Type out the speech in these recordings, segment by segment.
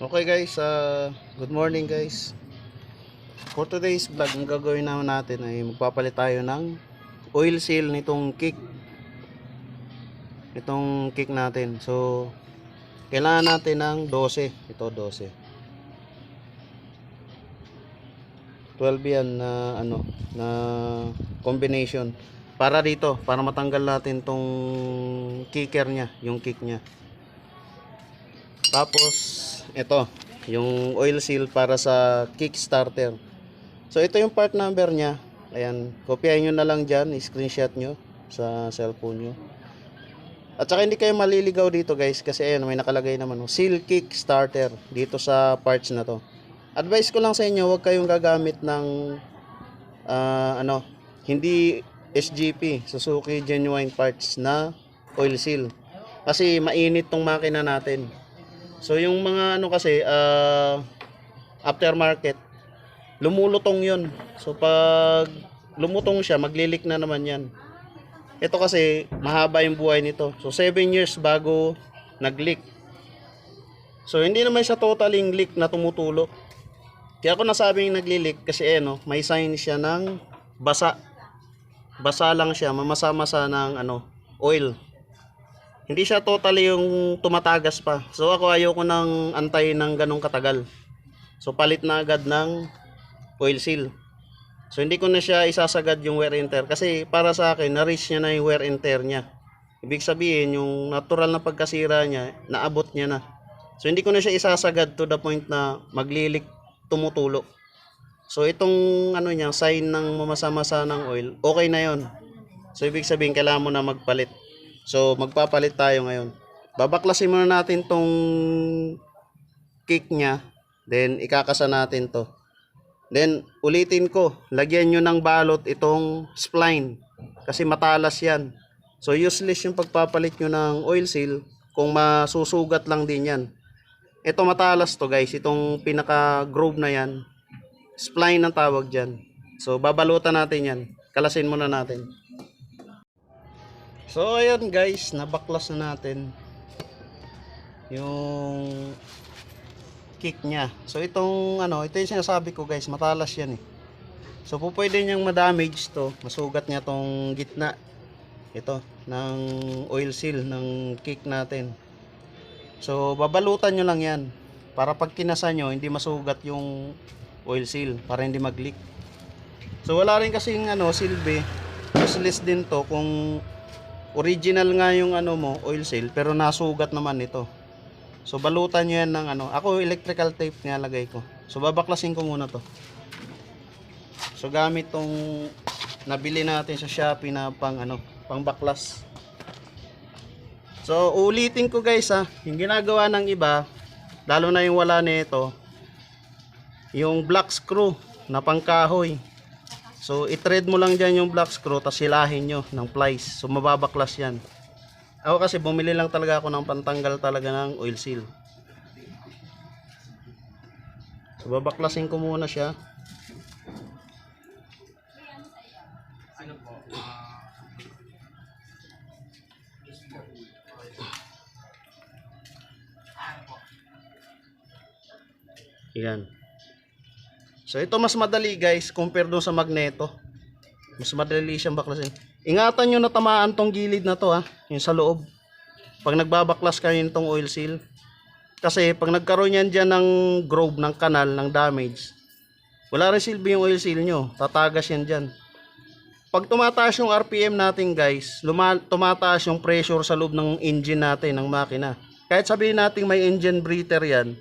Okay guys, uh, good morning guys. For today's vlog, ang gagawin naman natin ay magpapalit tayo ng oil seal nitong kick. Itong kick natin. So, kailangan natin ng 12. Ito 12. 12 yan na ano, na combination. Para dito, para matanggal natin tong kicker niya, yung kick niya. Tapos, ito, yung oil seal para sa Kickstarter. So, ito yung part number niya. Ayan, kopyahin nyo na lang dyan, screenshot nyo sa cellphone nyo. At saka hindi kayo maliligaw dito guys, kasi ayan, may nakalagay naman, oh, seal Kickstarter dito sa parts na to. Advice ko lang sa inyo, huwag kayong gagamit ng, ah, ano, hindi SGP, Suzuki Genuine Parts na oil seal. Kasi mainit tong makina natin. So yung mga ano kasi uh, aftermarket lumulutong 'yon. So pag lumutong siya, maglilik na naman 'yan. Ito kasi mahaba yung buhay nito. So 7 years bago nag-leak. So hindi naman siya totaling leak na tumutulo. Kaya ako nasabing nagli-leak kasi eh no, may sign siya ng basa. Basa lang siya, mamasa-masa ng ano, oil hindi siya totally yung tumatagas pa. So ako ayoko nang antayin ng ganong katagal. So palit na agad ng oil seal. So hindi ko na siya isasagad yung wear and tear kasi para sa akin na-reach niya na yung wear and tear niya. Ibig sabihin yung natural na pagkasira niya, naabot niya na. So hindi ko na siya isasagad to the point na maglilik tumutulo. So itong ano niya, sign ng mamasa-masa ng oil, okay na yon. So ibig sabihin kailangan mo na magpalit. So, magpapalit tayo ngayon. Babaklasin muna natin tong kick niya. Then, ikakasa natin to. Then, ulitin ko. Lagyan nyo ng balot itong spline. Kasi matalas yan. So, useless yung pagpapalit nyo ng oil seal kung masusugat lang din yan. Ito matalas to guys. Itong pinaka-groove na yan. Spline ang tawag dyan. So, babalutan natin yan. Kalasin muna natin. So ayun guys, nabaklas na natin yung kick niya. So itong ano, ito yung sinasabi ko guys, matalas yan eh. So po pwede niyang ma-damage to, masugat niya tong gitna. Ito, ng oil seal ng kick natin. So babalutan nyo lang yan para pag kinasa nyo, hindi masugat yung oil seal para hindi mag-leak. So wala rin kasing ano, silbi. Useless din to kung original nga yung ano mo, oil seal, pero nasugat naman ito. So balutan nyo yan ng ano. Ako electrical tape nga lagay ko. So babaklasin ko muna to. So gamit tong nabili natin sa Shopee na pang ano, pang baklas. So ulitin ko guys ha, yung ginagawa ng iba, lalo na yung wala nito, yung black screw na pangkahoy. So, i-thread mo lang dyan yung black screw, tapos silahin nyo ng plies. So, mababaklas yan. Ako kasi bumili lang talaga ako ng pantanggal talaga ng oil seal. So, babaklasin ko muna siya. Yan. So ito mas madali guys compare doon sa magneto. Mas madali siyang baklasin. Ingatan nyo na tamaan tong gilid na to ha, yung sa loob. Pag nagbabaklas kayo nitong oil seal. Kasi pag nagkaroon yan dyan ng groove, ng kanal, ng damage, wala rin silbi yung oil seal nyo. Tatagas yan dyan. Pag tumataas yung RPM natin guys, tumataas yung pressure sa loob ng engine natin, ng makina. Kahit sabihin natin may engine breather yan,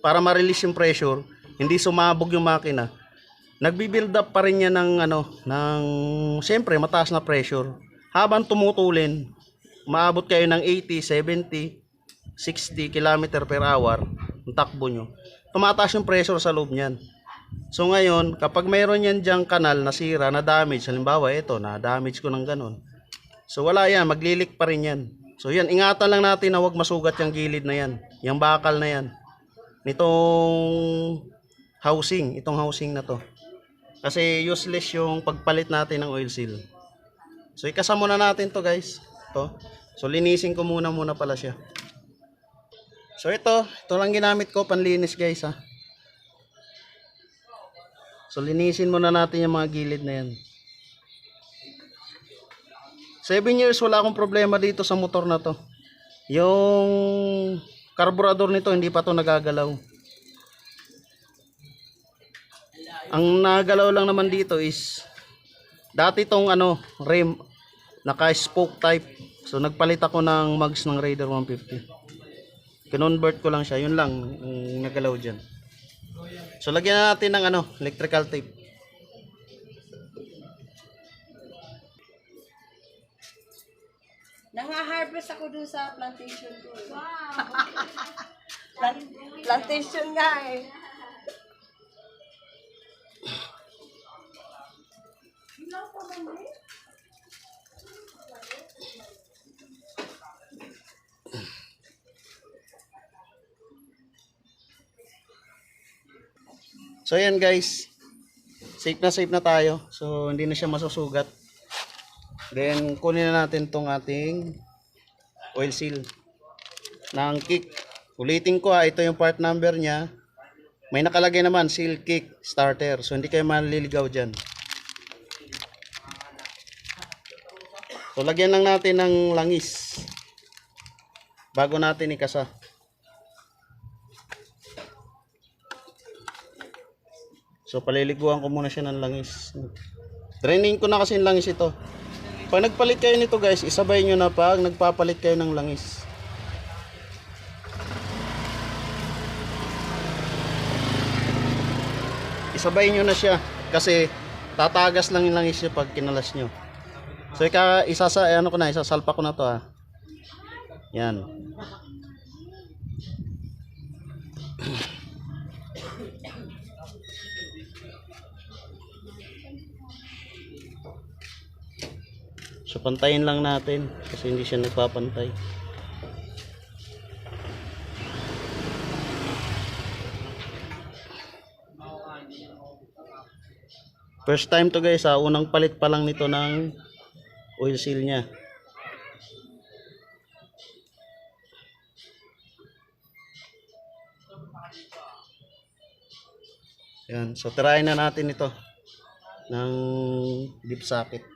para ma-release yung pressure, hindi sumabog yung makina, nagbi-build up pa rin yan ng ano, ng siyempre mataas na pressure. Habang tumutulin, maabot kayo ng 80, 70, 60 km per hour ang takbo nyo. Tumataas yung pressure sa loob niyan. So ngayon, kapag mayroon yan diyang kanal na sira, na damage, halimbawa ito, na damage ko ng ganun. So wala yan, maglilik pa rin yan. So yan, ingatan lang natin na huwag masugat yung gilid na yan. Yung bakal na yan. Nitong housing, itong housing na to. Kasi useless yung pagpalit natin ng oil seal. So ikasa muna natin to guys. To. So linisin ko muna muna pala siya. So ito, ito lang ginamit ko panlinis guys ha. So linisin muna natin yung mga gilid na yan. 7 years wala akong problema dito sa motor na to. Yung carburetor nito hindi pa to nagagalaw. Ang nagalaw lang naman dito is dati tong ano rim naka spoke type. So nagpalit ako ng mags ng Raider 150. Kinonvert ko lang siya, yun lang ang nagalaw dyan. So lagyan na natin ng ano, electrical tape. Nanga-harvest ako dun sa plantation ko. Wow! plantation nga eh. So ayan guys, safe na safe na tayo. So hindi na siya masusugat. Then kunin na natin tong ating oil seal ng kick. Ulitin ko ha, ito yung part number niya. May nakalagay naman seal kick starter. So hindi kayo maliligaw dyan. So lagyan lang natin ng langis bago natin ikasa. So paliliguan ko muna siya ng langis. Training ko na kasi yung langis ito. Pag nagpalit kayo nito guys, isabay nyo na pag nagpapalit kayo ng langis. Isabay nyo na siya kasi tatagas lang yung langis nyo pag kinalas nyo. So ika, isasa, ano ko na, isasalpa ko na to ha. Yan. Pantayin lang natin kasi hindi siya nagpapantay. First time to guys ha, unang palit pa lang nito ng oil seal niya. Yan, so tirahin na natin ito ng deep socket.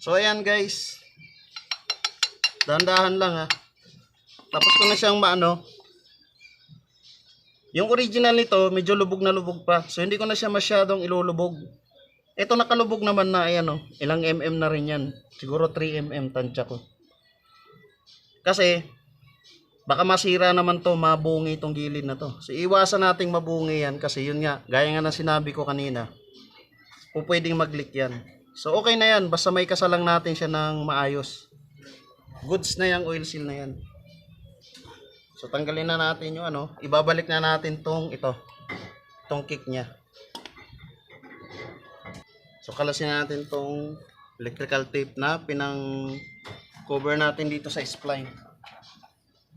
So ayan guys. Dahan-dahan lang ha. Tapos ko na siyang maano. Yung original nito, medyo lubog na lubog pa. So hindi ko na siya masyadong ilulubog. Ito nakalubog naman na ayan oh. Ilang mm na rin yan. Siguro 3 mm tansya ko. Kasi baka masira naman to, mabungi itong gilid na to. So iwasan nating mabungi yan kasi yun nga, gaya nga na sinabi ko kanina. Kung pwedeng mag-leak yan. So okay na yan, basta may kasalang natin siya ng maayos. Goods na yung oil seal na yan. So tanggalin na natin yung ano, ibabalik na natin tong ito. Tong kick niya. So kalasin natin tong electrical tape na pinang cover natin dito sa spline.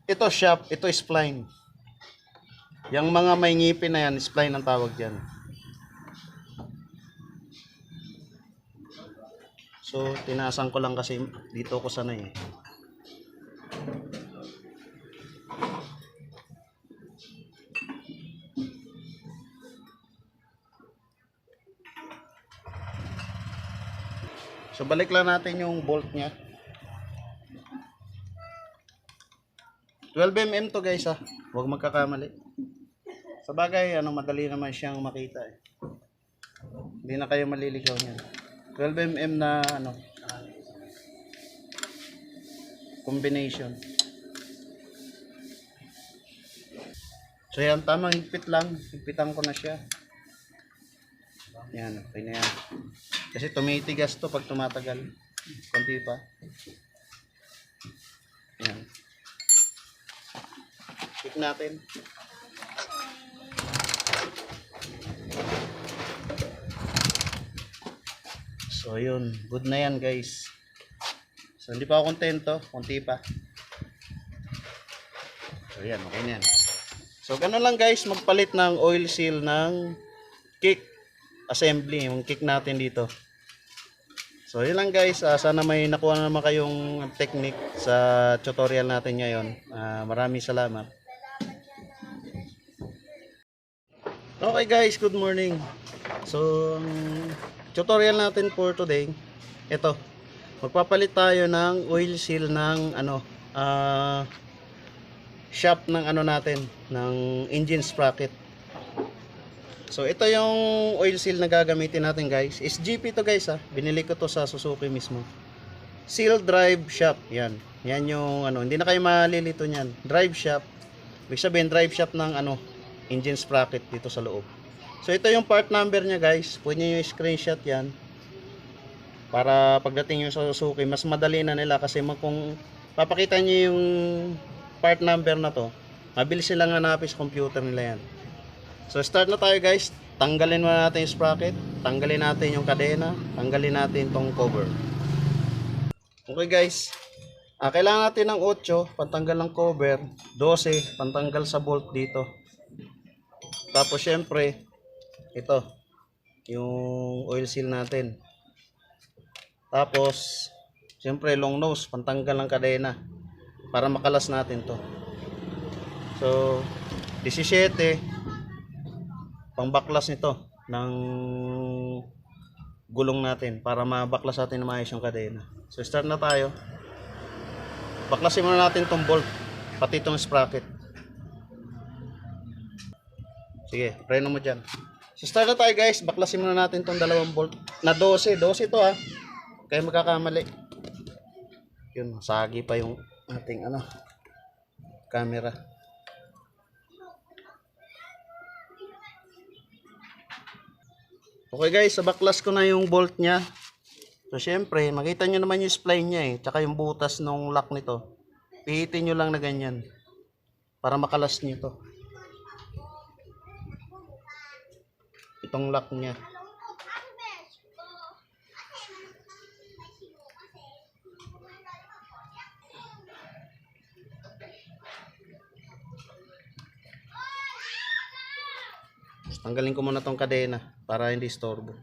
Ito shop, ito spline. Yung mga may ngipin na yan, spline ang tawag diyan. So, tinasan ko lang kasi dito ko sanay eh. So, balik lang natin yung bolt niya. 12mm to guys ha. Huwag magkakamali. Sa bagay, ano, madali naman siyang makita eh. Hindi na kayo maliligaw niyan. 12mm na ano combination. So yan tama higpit lang. Higpitan ko na siya. Yan okay na yan. Kasi tumitigas to pag tumatagal. Konti pa. Yan. Check natin. So yun, good na yan guys. So hindi pa ako kontento, konti pa. So yan, okay na yan. So ganun lang guys, magpalit ng oil seal ng kick assembly, yung kick natin dito. So yun lang guys, Ah, sana may nakuha na naman kayong technique sa tutorial natin ngayon. Ah, maraming salamat. Okay guys, good morning. So, tutorial natin for today, ito. Magpapalit tayo ng oil seal ng ano, ah shop ng ano natin, ng engine sprocket. So, ito yung oil seal na gagamitin natin guys. Is GP to guys ha. Binili ko to sa Suzuki mismo. Seal drive shop. Yan. Yan yung ano, hindi na kayo malilito niyan. Drive shop. Ibig sabihin drive shop ng ano, engine sprocket dito sa loob. So ito yung part number niya guys. Pwede niyo yung screenshot yan. Para pagdating yung sa Suzuki, mas madali na nila kasi kung papakita niyo yung part number na to, mabilis silang hanapin sa computer nila yan. So start na tayo guys. Tanggalin muna natin yung sprocket, tanggalin natin yung kadena, tanggalin natin tong cover. Okay guys. Ah, kailangan natin ng 8, pantanggal ng cover, 12, pantanggal sa bolt dito. Tapos syempre, ito, yung oil seal natin. Tapos, syempre long nose, pantanggal ng kadena para makalas natin to. So, 17, pangbaklas nito ng gulong natin para mabaklas natin na maayos yung kadena. So, start na tayo. Baklasin muna natin tong bolt, pati itong sprocket. Sige, preno mo dyan. So start na tayo guys, baklasin muna natin tong dalawang bolt. Na 12, 12 to ha. Kaya magkakamali. Yun, sagi pa yung ating ano, camera. Okay guys, sabaklas ko na yung bolt niya. So syempre, makita nyo naman yung spline niya eh, tsaka yung butas ng lock nito. Pihitin nyo lang na ganyan. Para makalas nyo to. Itong lock niya. Tanggalin ko muna tong kadena para hindi istorbo.